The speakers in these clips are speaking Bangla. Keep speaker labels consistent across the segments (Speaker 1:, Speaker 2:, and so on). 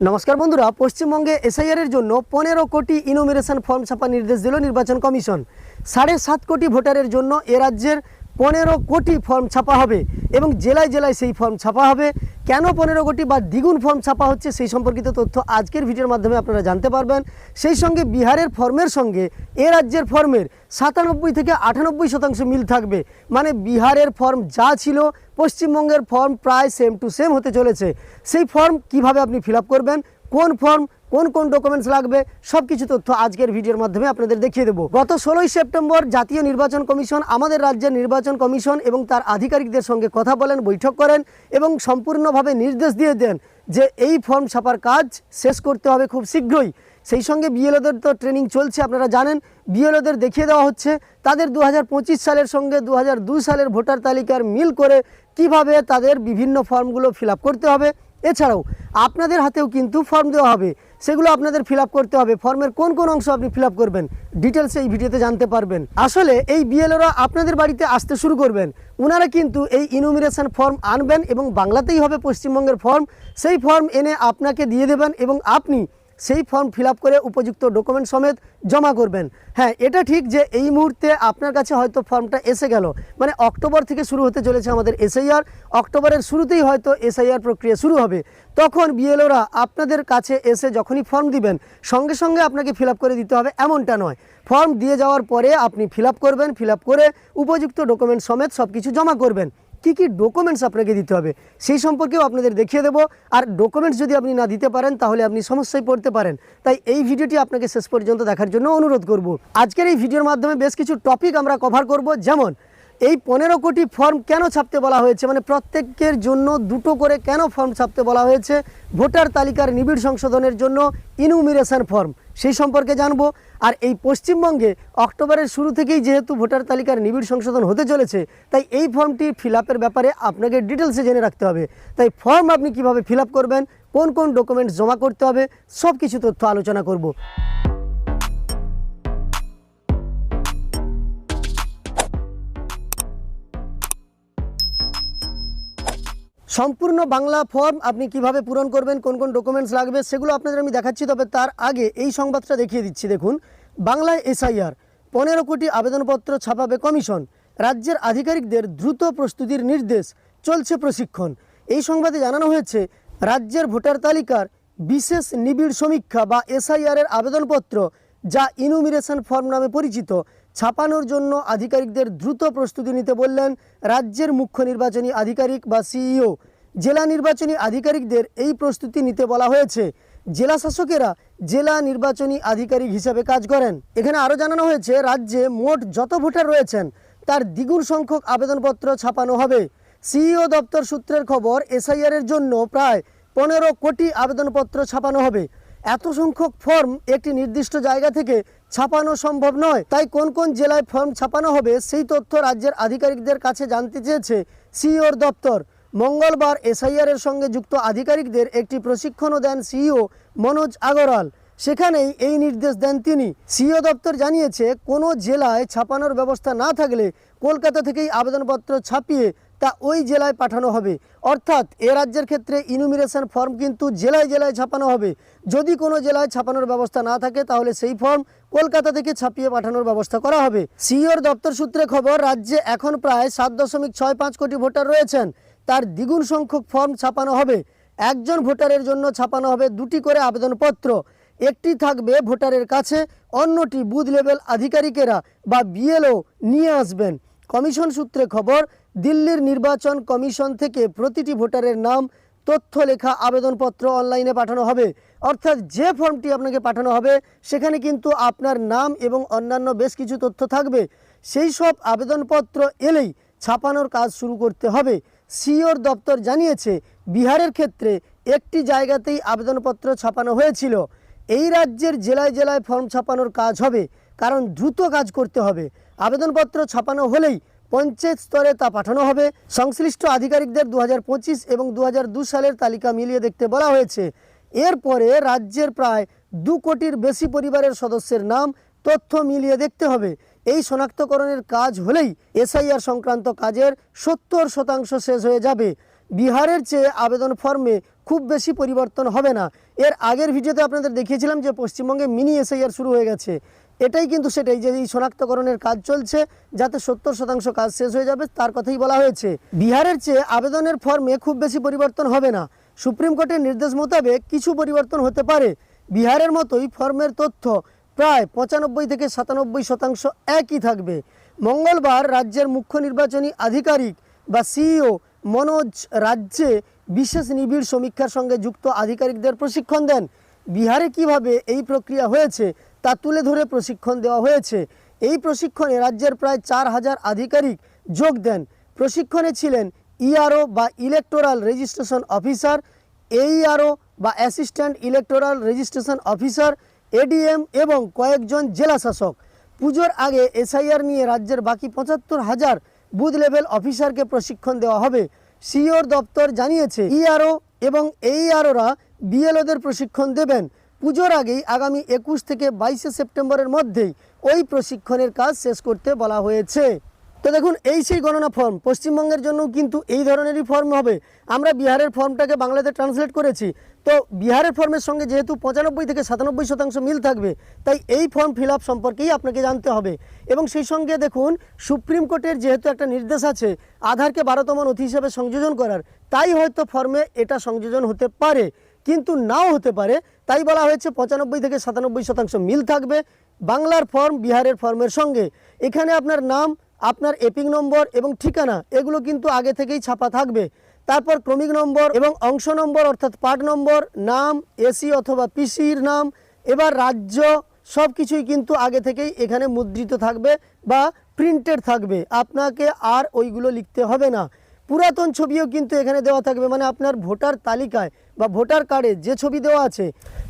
Speaker 1: নমস্কার বন্ধুরা, পশ্চিমবঙ্গে এসআইআর এর জন্য পনেরো কোটি ইনোমিনেশন ফর্ম ছাপা নির্দেশ দিল নির্বাচন কমিশন। সাড়ে সাত কোটি ভোটারের জন্য এ রাজ্যের পনেরো কোটি ফর্ম ছাপা হবে এবং জেলায় জেলায় সেই ফর্ম ছাপা হবে। কেন পনেরো কোটি বা দ্বিগুণ ফর্ম ছাপা হচ্ছে সেই সম্পর্কিত তথ্য আজকের ভিডিওর মাধ্যমে আপনারা জানতে পারবেন। সেই সঙ্গে বিহারের ফর্মের সঙ্গে এ রাজ্যের ফর্মের সাতানব্বই থেকে আটানব্বই শতাংশ মিল থাকবে। মানে বিহারের ফর্ম যা ছিল, পশ্চিমবঙ্গের ফর্ম প্রায় সেম টু সেম হতে চলেছে। সেই ফর্ম কীভাবে আপনি ফিল করবেন কোন ফর্ম, কোন কোন ডকুমেন্টস লাগবে সব কিছু তথ্য আজকের ভিডিওর মাধ্যমে আপনাদের দেখিয়ে দেবো। গত ষোলোই সেপ্টেম্বর জাতীয় নির্বাচন কমিশন, আমাদের রাজ্যের নির্বাচন কমিশন এবং তার আধিকারিকদের সঙ্গে কথা বলেন, বৈঠক করেন এবং সম্পূর্ণভাবে নির্দেশ দিয়ে দেন যে এই ফর্ম ছাপার কাজ শেষ করতে হবে খুব শীঘ্রই। সেই সঙ্গে বিএলওদের তো ট্রেনিং চলছে, আপনারা জানেন। বিএলওদের দেখিয়ে দেওয়া হচ্ছে, তাদের দু হাজার পঁচিশ সালের সঙ্গে দু সালের ভোটার তালিকার মিল করে কীভাবে তাদের বিভিন্ন ফর্মগুলো ফিল করতে হবে। এছাড়াও আপনাদের হাতেও কিন্তু ফর্ম দেওয়া হবে। সেগুলো আপনাদের ফিল করতে হবে। ফর্মের কোন কোন অংশ আপনি ফিল করবেন? ডিটেলস এই ভিডিওতে জানতে পারবেন। আসলে এই বিএলওরা আপনাদের বাড়িতে আসতে শুরু করবেন। ওনারা কিন্তু এই ইনুমিনেশন ফর্ম আনবেন এবং বাংলাতেই হবে পশ্চিমবঙ্গের ফর্ম সেই ফর্ম এনে আপনাকে দিয়ে দেবেন এবং আপনি সেই ফর্ম ফিল করে উপযুক্ত ডকুমেন্ট সমেত জমা করবেন। হ্যাঁ এটা ঠিক যে এই মুহূর্তে আপনার কাছে হয়তো ফর্মটা এসে গেল। মানে অক্টোবর থেকে শুরু হতে চলেছে আমাদের এসআইআর অক্টোবরের শুরুতেই হয়তো এসআইআর প্রক্রিয়া শুরু হবে। তখন বিএলওরা আপনাদের কাছে এসে যখনই ফর্ম দিবেন, সঙ্গে সঙ্গে আপনাকে ফিল করে দিতে হবে। এমনটা নয়। ফর্ম দিয়ে যাওয়ার পরে আপনি ফিল করবেন ফিল করে উপযুক্ত ডকুমেন্ট সমেত সব কিছু জমা করবেন। কি কি ডকুমেন্টস আপনাকে দিতে হবে, সেই সম্পর্কেও আপনাদের দেখিয়ে দেব। আর ডকুমেন্টস যদি আপনি না দিতে পারেন, তাহলে আপনি সমস্যায় পড়তে পারেন। তাই এই ভিডিওটি আপনাকে শেষ পর্যন্ত দেখার জন্য অনুরোধ করব। আজকের এই ভিডিওর মাধ্যমে বেশ কিছু টপিক আমরা কভার করব। যেমন এই পনেরো কোটি ফর্ম কেন ছাপতে বলা হয়েছে? মানে প্রত্যেকের জন্য দুটো করে কেন ফর্ম ছাপতে বলা হয়েছে? ভোটার তালিকার নিবিড় সংশোধনের জন্য ইনুমিরেশন ফর্ম, সেই সম্পর্কে জানব। আর এই পশ্চিমবঙ্গে অক্টোবরের শুরু থেকেই যেহেতু ভোটার তালিকার নিবিড় সংশোধন হতে চলেছে, তাই এই ফর্মটি ফিল ব্যাপারে আপনাকে ডিটেলসে জেনে রাখতে হবে। তাই ফর্ম আপনি কীভাবে ফিল করবেন? কোন কোন ডকুমেন্টস জমা করতে হবে? সব কিছু তথ্য আলোচনা করব। সম্পূর্ণ বাংলা ফর্ম আপনি কীভাবে পূরণ করবেন, কোন কোন ডকুমেন্টস লাগবে, সেগুলো আপনাদের আমি দেখাচ্ছি, তবে তার আগে এই সংবাদটা দেখিয়ে দিচ্ছি। দেখুন, বাংলায় এসআইআর পনেরো কোটি আবেদনপত্র ছাপাবে কমিশন। রাজ্যের আধিকারিকদের দ্রুত প্রস্তুতির নির্দেশ চলছে প্রশিক্ষণ। এই সংবাদে জানানো হয়েছে, রাজ্যের ভোটার তালিকার বিশেষ নিবিড় সমীক্ষা বা এসআইআর এর আবেদনপত্র যা ইনুমিরেশন ফর্ম নামে পরিচিত ছাপানোর জন্য আধিকারিকদের দ্রুত প্রস্তুতি নিতে বললেন রাজ্যের মুখ্য নির্বাচনী আধিকারিক বা সিইও। জেলা নির্বাচনী আধিকারিকদের এই প্রস্তুতি নিতে বলা হয়েছে। জেলা শাসকেরা জেলা নির্বাচনী আধিকারিক হিসাবে কাজ করেন। এখানে আরও জানানো হয়েছে, রাজ্যে মোট যত ভোটার রয়েছেন, তার দ্বিগুণ সংখ্যক আবেদনপত্র ছাপানো হবে। সিইও দপ্তর সূত্রের খবর, এসআইআর এর জন্য প্রায় পনেরো কোটি আবেদনপত্র ছাপানো হবে। এত সংখ্যক ফর্ম একটি নির্দিষ্ট জায়গা থেকে ছাপানো সম্ভব নয়। তাই কোন কোন জেলায় ফর্ম ছাপানো হবে, সেই তথ্য রাজ্যের আধিকারিকদের কাছে জানতে চেয়েছে সিইওর দপ্তর। মঙ্গলবার এসআইআর এর সঙ্গে যুক্ত আধিকারিকদের একটি প্রশিক্ষণও দেন সিইও মনোজ আগরওয়াল। সেখানেই এই নির্দেশ দেন তিনি। সিইও দপ্তর জানিয়েছে, কোনো জেলায় ছাপানোর ব্যবস্থা না থাকলে কলকাতা থেকেই আবেদনপত্র ছাপিয়ে তা ওই জেলায় পাঠানো হবে। অর্থাৎ এ রাজ্যের ক্ষেত্রে ইনুমিরেশন ফর্ম কিন্তু জেলায় জেলায় ছাপানো হবে। যদি কোনো জেলায় ছাপানোর ব্যবস্থা না থাকে, তাহলে সেই ফর্ম কলকাতা থেকে ছাপিয়ে পাঠানোর ব্যবস্থা করা হবে। সিইওর দপ্তর সূত্রে খবর, রাজ্যে এখন প্রায় সাত দশমিক ছয় পাঁচ কোটি ভোটার রয়েছেন। তার দ্বিগুণ সংখ্যক ফর্ম ছাপানো হবে। একজন ভোটারের জন্য ছাপানো হবে দুটি করে আবেদনপত্র। একটি থাকবে ভোটারের কাছে, অন্যটি বুথ লেভেল আধিকারিকেরা বা বিএলও নিয়ে আসবেন। কমিশন সূত্রে খবর দিল্লির নির্বাচন কমিশন থেকে প্রতিটি ভোটারের নাম, তথ্য লেখা, আবেদনপত্র অনলাইনে পাঠানো হবে। অর্থাৎ যে ফর্মটি আপনাকে পাঠানো হবে, সেখানে কিন্তু আপনার নাম এবং অন্যান্য বেশ কিছু তথ্য থাকবে। সেই সব আবেদনপত্র এলেই ছাপানোর কাজ শুরু করতে হবে। সিওর দপ্তর জানিয়েছে, বিহারের ক্ষেত্রে একটি জায়গাতেই আবেদনপত্র ছাপানো হয়েছিল। এই রাজ্যের জেলায় জেলায় ফর্ম ছাপানোর কাজ হবে, কারণ দ্রুত কাজ করতে হবে। আবেদনপত্র ছাপানো হলেই পঞ্চায়েত স্তরে তা পাঠানো হবে। সংশ্লিষ্ট আধিকারিকদের দু হাজার পঁচিশ এবং দু সালের তালিকা মিলিয়ে দেখতে বলা হয়েছে। এরপরে রাজ্যের প্রায় দু কোটির বেশি পরিবারের সদস্যের নাম তথ্য মিলিয়ে দেখতে হবে। এই শনাক্তকরণের কাজ হলেই এসআইআর সংক্রান্ত কাজের সত্তর শতাংশ শেষ হয়ে যাবে। বিহারের চেয়ে আবেদন ফর্মে খুব বেশি পরিবর্তন হবে না। এর আগের ভিডিওতে আপনাদের দেখিয়েছিলাম যে পশ্চিমবঙ্গে মিনি এসআইআর শুরু হয়ে গেছে। এটাই কিন্তু সেটাই যে এই শনাক্তকরণের কাজ চলছে যাতে সত্তর শতাংশ কাজ শেষ হয়ে যাবে, তার কথাই বলা হয়েছে। বিহারের চেয়ে আবেদনের ফর্মে খুব বেশি পরিবর্তন হবে না। সুপ্রিম কোর্টের নির্দেশ মোতাবেক কিছু পরিবর্তন হতে পারে। বিহারের মতোই ফর্মের তথ্য প্রায় পঁচানব্বই থেকে সাতানব্বই শতাংশ একই থাকবে। মঙ্গলবার রাজ্যের মুখ্য নির্বাচনী আধিকারিক বা সিইও মনোজ রাজ্যে বিশেষ নিবিড় সমীক্ষার সঙ্গে যুক্ত আধিকারিকদের প্রশিক্ষণ দেন। বিহারে কীভাবে এই প্রক্রিয়া হয়েছে তা তুলে ধরে প্রশিক্ষণ দেওয়া হয়েছে। এই প্রশিক্ষণে রাজ্যের প্রায় চার হাজার আধিকারিক যোগ দেন। প্রশিক্ষণে ছিলেন ইআরও বা ইলেকটোরাল রেজিস্ট্রেশন অফিসার এইআরও বা assistant electoral registration officer ADM এবং কয়েকজন জেলা শাসক। পুজোর আগে এসআইআর নিয়ে রাজ্যের বাকি পঁচাত্তর হাজার বুথ লেভেল অফিসারকে প্রশিক্ষণ দেওয়া হবে। সিওর দপ্তর জানিয়েছে ইআরও এবং এইআরওরা বিএলওদের প্রশিক্ষণ দেবেন। পুজোর আগেই আগামী একুশ থেকে বাইশে সেপ্টেম্বরের মধ্যেই ওই প্রশিক্ষণের কাজ শেষ করতে বলা হয়েছে। তো দেখুন, এই সেই গণনা ফর্ম পশ্চিমবঙ্গের জন্য কিন্তু এই ধরনেরই ফর্ম হবে। আমরা বিহারের ফর্মটাকে বাংলাতে ট্রান্সলেট করেছি। তো বিহারের ফর্মের সঙ্গে যেহেতু পঁচানব্বই থেকে সাতানব্বই শতাংশ মিল থাকবে, তাই এই ফর্ম ফিল আপ সম্পর্কেই আপনাকে জানতে হবে। এবং সেই সঙ্গে দেখুন, সুপ্রিম কোর্টের যেহেতু একটা নির্দেশ আছে, আধারকে বারোতম নথি হিসেবে সংযোজন করার, তাই হয়তো ফর্মে এটা সংযোজন হতে পারে। কিন্তু নাও হতে পারে। তাই বলা হয়েছে পঁচানব্বই থেকে সাতানব্বই শতাংশ মিল থাকবে বাংলার ফর্ম বিহারের ফর্মের সঙ্গে। এখানে আপনার নাম, আপনার এপিং নম্বর এবং ঠিকানা, এগুলো কিন্তু আগে থেকেই ছাপা থাকবে। তারপর ক্রমিক নম্বর এবং অংশ নম্বর অর্থাৎ পার্ট নম্বর, নাম, এসি অথবা পিসির নাম, এবার রাজ্য সব কিছুই কিন্তু আগে থেকেই এখানে মুদ্রিত থাকবে বা প্রিন্টেড থাকবে। আপনাকে আর ওইগুলো লিখতে হবে না। পুরাতন ছবিও কিন্তু এখানে দেওয়া থাকবে মানে আপনার ভোটার তালিকায় বা ভোটার কার্ডে যে ছবি দেওয়া আছে,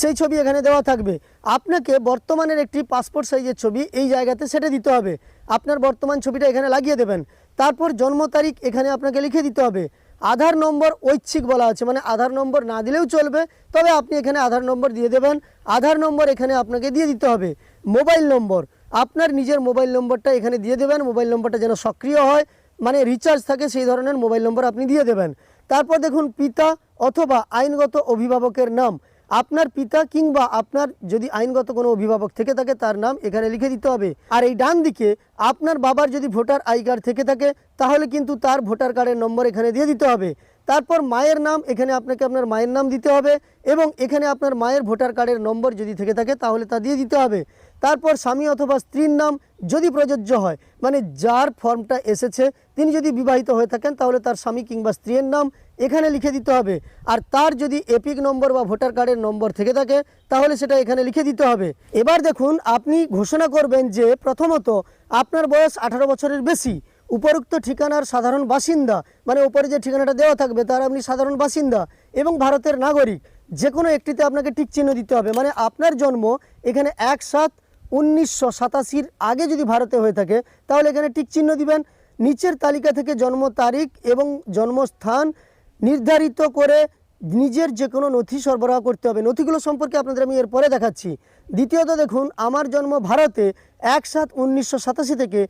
Speaker 1: সেই ছবি এখানে দেওয়া থাকবে। আপনাকে বর্তমানের একটি পাসপোর্ট সাইজের ছবি এই জায়গাতে সেটে দিতে হবে। আপনার বর্তমান ছবিটা এখানে লাগিয়ে দেবেন। তারপর জন্ম তারিখ এখানে আপনাকে লিখে দিতে হবে। আধার নম্বর ঐচ্ছিক বলা আছে মানে আধার নম্বর না দিলেও চলবে, তবে আপনি এখানে আধার নম্বর দিয়ে দেবেন। আধার নম্বর এখানে আপনাকে দিয়ে দিতে হবে। মোবাইল নম্বর, আপনার নিজের মোবাইল নম্বরটা এখানে দিয়ে দেবেন। মোবাইল নম্বরটা যেন সক্রিয় হয়। মানে রিচার্জ থাকে সেই ধরনের মোবাইল নম্বর আপনি দিয়ে দেবেন। তারপর দেখুন পিতা অথবা আইনগত অভিভাবকের নাম। আপনার পিতা কিংবা আপনার যদি আইনগত কোনো অভিভাবক থেকে থাকে, তার নাম এখানে লিখে দিতে হবে। আর এই ডান দিকে আপনার বাবার যদি ভোটার আই কার্ড থেকে থাকে, তাহলে কিন্তু তার ভোটার কার্ডের নম্বর এখানে দিয়ে দিতে হবে। তারপর মায়ের নাম, এখানে আপনাকে আপনার মায়ের নাম দিতে হবে এবং এখানে আপনার মায়ের ভোটার কার্ডের নম্বর যদি থেকে থাকে তাহলে তা দিয়ে দিতে হবে। তারপর স্বামী অথবা স্ত্রীর নাম যদি প্রযোজ্য হয় মানে যার ফর্মটা এসেছে, তিনি যদি বিবাহিত হয়ে থাকেন তাহলে তার স্বামী কিংবা স্ত্রীর নাম এখানে লিখে দিতে হবে। আর তার যদি এপিক নম্বর বা ভোটার কার্ডের নম্বর থেকে থাকে তাহলে সেটা এখানে লিখে দিতে হবে। এবার দেখুন, আপনি ঘোষণা করবেন যে প্রথমত আপনার বয়স আঠারো বছরের বেশি উপরোক্ত ঠিকানার সাধারণ বাসিন্দা মানে উপরে যে ঠিকানাটা দেওয়া থাকবে তার আপনি সাধারণ বাসিন্দা এবং ভারতের নাগরিক যে কোনো একটিতে আপনাকে টিক চিহ্ন দিতে হবে। মানে আপনার জন্ম এখানে এক সাত উনিশশো সাতাশির আগে যদি ভারতে হয়ে থাকে, তাহলে এখানে টিক চিহ্ন দিবেন। নিচের তালিকা থেকে জন্ম তারিখ এবং জন্মস্থান নির্ধারিত করে নিজের যে কোনো নথি সরবরাহ করতে হবে। নথিগুলো সম্পর্কে আপনাদের আমি এরপরে দেখাচ্ছি। দ্বিতীয়ত দেখুন, আমার জন্ম ভারতে এক সাত উনিশশো সাতাশি থেকে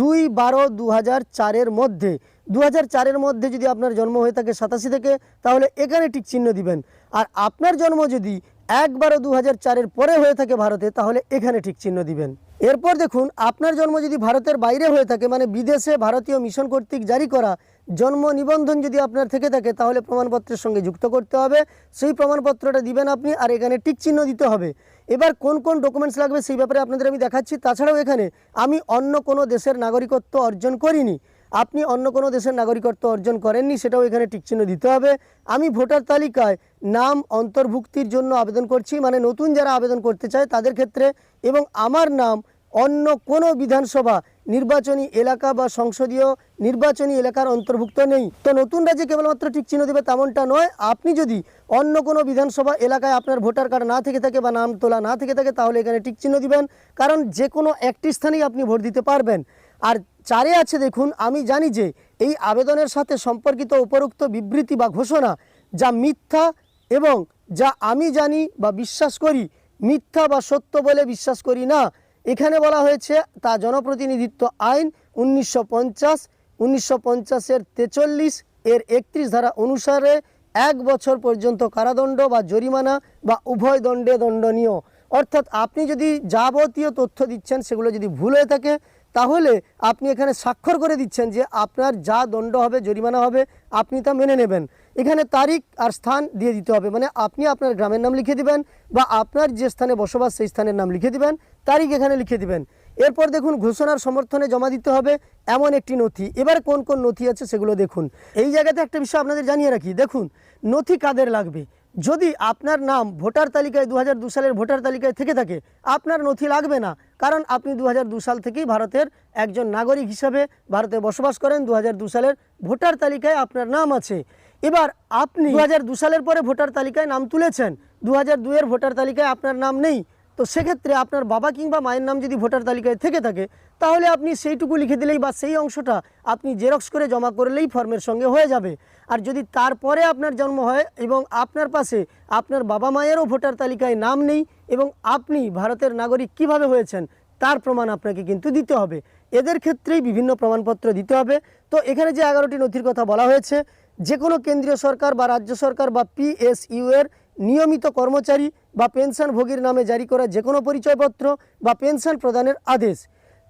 Speaker 1: দুই বারো দু হাজার চারের মধ্যে। দু হাজার চারের মধ্যে যদি আপনার জন্ম হয়ে থাকে সাতাশি থেকে, তাহলে এখানে ঠিক চিহ্ন দিবেন। আর আপনার জন্ম যদি এক বারো দু হাজার পরে হয়ে থাকে ভারতে, তাহলে এখানে ঠিক চিহ্ন দিবেন। এরপর দেখুন, আপনার জন্ম যদি ভারতের বাইরে হয়ে থাকে মানে বিদেশে ভারতীয় মিশন কর্তৃক জারি করা জন্ম নিবন্ধন যদি আপনার থেকে থাকে, তাহলে প্রমাণপত্রের সঙ্গে যুক্ত করতে হবে। সেই প্রমাণপত্রটা দিবেন আপনি, আর এখানে টিক চিহ্ন দিতে হবে। এবার কোন কোন ডকুমেন্টস লাগবে সেই ব্যাপারে আপনাদের আমি দেখাচ্ছি। তাছাড়াও এখানে আমি অন্য কোনো দেশের নাগরিকত্ব অর্জন করিনি। আপনি অন্য কোনো দেশের নাগরিকত্ব অর্জন করেননি, সেটাও এখানে টিকচিহ্ন দিতে হবে। আমি ভোটার তালিকায় নাম অন্তর্ভুক্তির জন্য আবেদন করছি মানে নতুন যারা আবেদন করতে চায় তাদের ক্ষেত্রে, এবং আমার নাম অন্য কোনো বিধানসভা, নির্বাচনী এলাকা বা সংসদীয় নির্বাচনী এলাকার অন্তর্ভুক্ত নেই। তো নতুন রাজ্যে কেবলমাত্র ঠিক চিহ্ন দেবে তেমনটা নয়। আপনি যদি অন্য কোনো বিধানসভা এলাকায় আপনার ভোটার কার্ড না থেকে থাকে বা নাম তোলা না থেকে থাকে, তাহলে এখানে টিক চিহ্ন দিবেন, কারণ যে কোনো একটি স্থানেই আপনি ভোট দিতে পারবেন। আর চারে আছে দেখুন, আমি জানি যে এই আবেদনের সাথে সম্পর্কিত উপরোক্ত বিবৃতি বা ঘোষণা যা মিথ্যা এবং যা আমি জানি বা বিশ্বাস করি, মিথ্যা বা সত্য বলে বিশ্বাস করি না। এখানে বলা হয়েছে, তা জনপ্রতিনিধিত্ব আইন উনিশশো পঞ্চাশ, উনিশশো পঞ্চাশের তেচল্লিশ এর একত্রিশ ধারা অনুসারে এক বছর পর্যন্ত কারাদণ্ড বা জরিমানা বা উভয় দণ্ডে দণ্ডনীয়। অর্থাৎ আপনি যদি যাবতীয় তথ্য দিচ্ছেন, সেগুলো যদি ভুল হয়ে থাকে তাহলে আপনি এখানে স্বাক্ষর করে দিচ্ছেন যে আপনার যা দণ্ড হবে, জরিমানা হবে, আপনি তা মেনে নেবেন। এখানে তারিখ আর স্থান দিয়ে দিতে হবে। মানে আপনি আপনার গ্রামের নাম লিখে দিবেন বা আপনার যে স্থানে বসবাস, সেই স্থানের নাম লিখে দিবেন, তারিখ এখানে লিখে দিবেন। এরপর দেখুন, ঘোষণার সমর্থনে জমা দিতে হবে এমন একটি নথি। এবার কোন কোন নথি আছে সেগুলো দেখুন। এই জায়গাতে একটা বিষয় আপনাদের জানিয়ে রাখি। দেখুন, নথি কাদের লাগবে? যদি আপনার নাম ভোটার তালিকায় দু সালের ভোটার তালিকায় থেকে থাকে, আপনার নথি লাগবে না। কারণ আপনি দু সাল থেকেই ভারতের একজন নাগরিক হিসাবে ভারতে বসবাস করেন। দু সালের ভোটার তালিকায় আপনার নাম আছে। এবার আপনি দু সালের পরে ভোটার তালিকায় নাম তুলেছেন। দু হাজার দুইয়ের ভোটার তালিকায় আপনার নাম নেই। তো সেক্ষেত্রে আপনার বাবা কিংবা মায়ের নাম যদি ভোটার তালিকায় থেকে থাকে, তাহলে আপনি সেইটুকু লিখে দিলেই বা সেই অংশটা আপনি জেরক্স করে জমা করলেই ফর্মের সঙ্গে হয়ে যাবে। আর যদি তারপরে আপনার জন্ম হয় এবং আপনার পাশে আপনার বাবা মায়েরও ভোটার তালিকায় নাম নেই এবং আপনি ভারতের নাগরিক কীভাবে হয়েছেন, তার প্রমাণ আপনাকে কিন্তু দিতে হবে। এদের ক্ষেত্রেই বিভিন্ন প্রমাণপত্র দিতে হবে। তো এখানে যে এগারোটি নথির কথা বলা হয়েছে যে কোনো কেন্দ্রীয় সরকার বা রাজ্য সরকার বা পিএসইউ এর নিয়মিত কর্মচারী বা পেনশনভোগীর নামে জারি করা যে কোনো পরিচয়পত্র বা পেনশন প্রদানের আদেশ।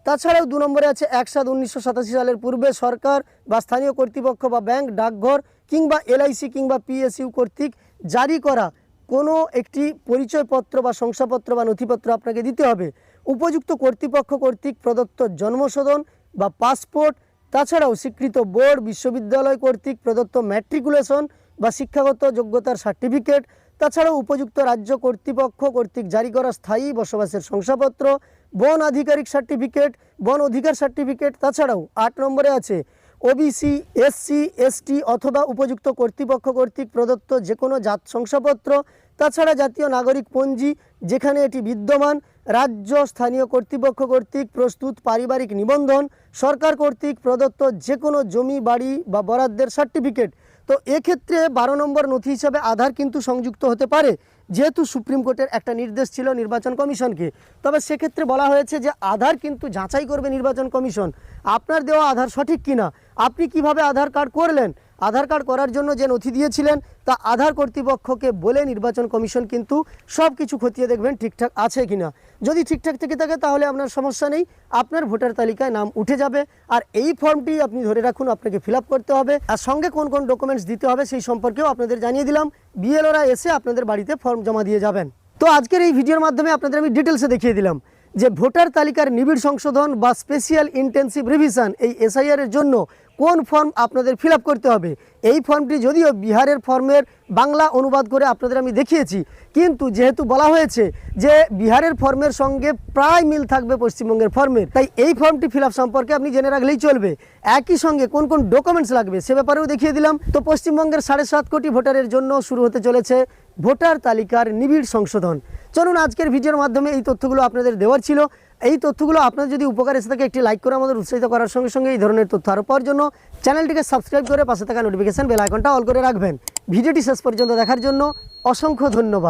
Speaker 1: তাছাড়াও দু নম্বরে আছে এক সাত উনিশশো সালের পূর্বে সরকার বা স্থানীয় কর্তৃপক্ষ বা ব্যাংক, ডাকঘর কিংবা এলআইসি কিংবা পিএসইউ কর্তৃক জারি করা কোনো একটি পরিচয়পত্র বা শংসাপত্র বা নথিপত্র আপনাকে দিতে হবে। উপযুক্ত কর্তৃপক্ষ কর্তৃক প্রদত্ত জন্মশোধন বা পাসপোর্ট, তাছাড়াও স্বীকৃত বোর্ড, বিশ্ববিদ্যালয় কর্তৃক প্রদত্ত ম্যাট্রিকুলেশন বা শিক্ষাগত যোগ্যতার সার্টিফিকেট তাছাড়াও উপযুক্ত রাজ্য কর্তৃপক্ষ কর্তৃক জারি করা স্থায়ী বসবাসের শংসাপত্র, বন আধিকারিক সার্টিফিকেট, বন অধিকার সার্টিফিকেট, তাছাড়াও আট নম্বরে আছে ওবিসি এসসি এসটি অথবা উপযুক্ত কর্তৃপক্ষ কর্তৃক প্রদত্ত যে কোনো জাত শংসাপত্র, তাছাড়া জাতীয় নাগরিক পঞ্জি, যেখানে এটি বিদ্যমান, রাজ্য স্থানীয় কর্তৃপক্ষ কর্তৃক প্রস্তুত পারিবারিক নিবন্ধন, সরকার কর্তৃক প্রদত্ত যে কোনো জমি, বাড়ি বা বরাদ্দের সার্টিফিকেট। তো এক্ষেত্রে বারো নম্বর নথি হিসাবে আধার কিন্তু সংযুক্ত হতে পারে, যেহেতু সুপ্রিম কোর্টের একটা নির্দেশ ছিল নির্বাচন কমিশনকে। তবে সেক্ষেত্রে বলা হয়েছে যে আধার কিন্তু যাচাই করবে নির্বাচন কমিশন। আপনার দেওয়া আধার সঠিক কিনা? আপনি কীভাবে আধার কার্ড করলেন? আধার কার্ড করার জন্য যে নথি দিয়েছিলেন, তা আধার কর্তৃপক্ষকে বলে নির্বাচন কমিশন কিন্তু সব কিছু খতিয়ে দেখবেন ঠিকঠাক আছে কি না যদি ঠিকঠাক থেকে থাকে, তাহলে আপনার সমস্যা নেই। আপনার ভোটার তালিকায় নাম উঠে যাবে। আর এই ফর্মটি আপনি ধরে রাখুন, আপনাকে ফিল করতে হবে। আর সঙ্গে কোন কোন ডকুমেন্টস দিতে হবে, সেই সম্পর্কেও আপনাদের জানিয়ে দিলাম। বিএলওরা এসে আপনাদের বাড়িতে ফর্ম জমা দিয়ে যাবেন। তো আজকের এই ভিডিওর মাধ্যমে আপনাদের আমি ডিটেলসে দেখিয়ে দিলাম যে ভোটার তালিকার নিবিড় সংশোধন বা স্পেশিয়াল ইন্টেন্সিভ রিভিশন এই এসআইআর এর জন্য কোন ফর্ম আপনাদের ফিল করতে হবে? এই ফর্মটি যদিও বিহারের ফর্মের বাংলা অনুবাদ করে আপনাদের আমি দেখিয়েছি, কিন্তু যেহেতু বলা হয়েছে যে বিহারের ফর্মের সঙ্গে প্রায় মিল থাকবে পশ্চিমবঙ্গের ফর্মের তাই এই ফর্মটি ফিল সম্পর্কে আপনি জেনে রাখলেই চলবে। একই সঙ্গে কোন কোন ডকুমেন্টস লাগবে সে ব্যাপারেও দেখিয়ে দিলাম। তো পশ্চিমবঙ্গের সাড়ে সাত কোটি ভোটারের জন্য শুরু হতে চলেছে ভোটার তালিকার নিবিড় সংশোধন। চলুন আজকের ভিডিওর মাধ্যমে এই তথ্যগুলো আপনাদের দেওয়ার ছিল। এই তথ্যগুলো আপনার যদি উপকার এসে থাকে, একটি লাইক করে আমাদের উৎসাহিত করার সঙ্গে সঙ্গে এই ধরনের তথ্য আরও পাওয়ার জন্য চ্যানেলটিকে সাবস্ক্রাইব করে পাশে থাকা নোটিফিকেশন বেল আইকনটা অল করে রাখবেন। ভিডিওটি শেষ পর্যন্ত দেখার জন্য অসংখ্য ধন্যবাদ।